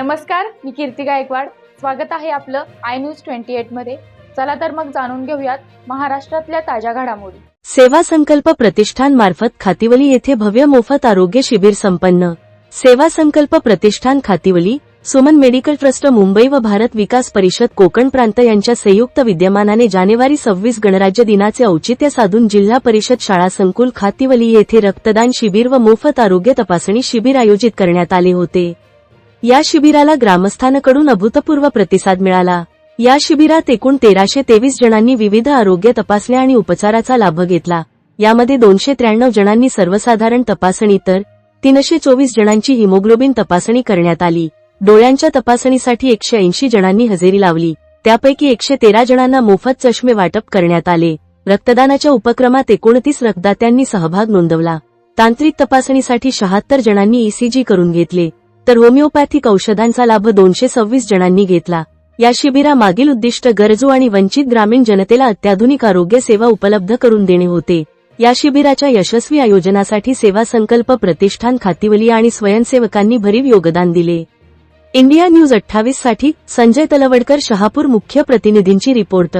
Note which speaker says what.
Speaker 1: नमस्कार मी कीर्ती गायकवाड. स्वागत आहे आपलं आय न्यूज ट्वेंटी एटमध्ये. चला तर मग जाणून घेऊयात महाराष्ट्रातल्या ताज्या घडामोडी.
Speaker 2: सेवा संकल्प प्रतिष्ठान मार्फत खातिवली येथे भव्य मोफत आरोग्य शिबिर संपन्न. सेवा संकल्प प्रतिष्ठान खातिवली सुमन मेडिकल ट्रस्ट मुंबई व भारत विकास परिषद कोकण प्रांत यांच्या संयुक्त विद्यमानाने जानेवारी सव्वीस गणराज्य दिनाचे औचित्य साधून जिल्हा परिषद शाळा संकुल खातिवली येथे रक्तदान शिबिर व मोफत आरोग्य तपासणी शिबिर आयोजित करण्यात आले होते. या शिबिराला ग्रामस्थांकडून अभूतपूर्व प्रतिसाद मिळाला. या शिबिरात एकूण तेराशे तेवीस जणांनी विविध आरोग्य तपासण्या आणि उपचाराचा लाभ घेतला. यामध्ये दोनशे त्र्याण्णव जणांनी सर्वसाधारण तपासणी तर तीनशे चोवीस जणांची हिमोग्लोबिन तपासणी करण्यात आली. डोळ्यांच्या तपासणीसाठी एकशे ऐंशी जणांनी हजेरी लावली. त्यापैकी एकशे तेरा जणांना मोफत चष्मे वाटप करण्यात आले. रक्तदानाच्या उपक्रमात एकोणतीस रक्तदात्यांनी सहभाग नोंदवला. तांत्रिक तपासणीसाठी शहात्तर जणांनी ईसीजी करून घेतले. तर होमिओपॅथिक औषधांचा लाभ दोनशे सव्वीस जणांनी घेतला. या शिबिरामागील उद्दिष्ट गरजू आणि वंचित ग्रामीण जनतेला अत्याधुनिक आरोग्य सेवा उपलब्ध करून देणे होते. या शिबिराच्या यशस्वी आयोजनासाठी सेवा संकल्प प्रतिष्ठान खातिवली आणि स्वयंसेवकांनी भरीव योगदान दिले. इंडिया न्यूज अठ्ठावीससाठी संजय तलवडकर शहापूर मुख्य प्रतिनिधींची रिपोर्ट.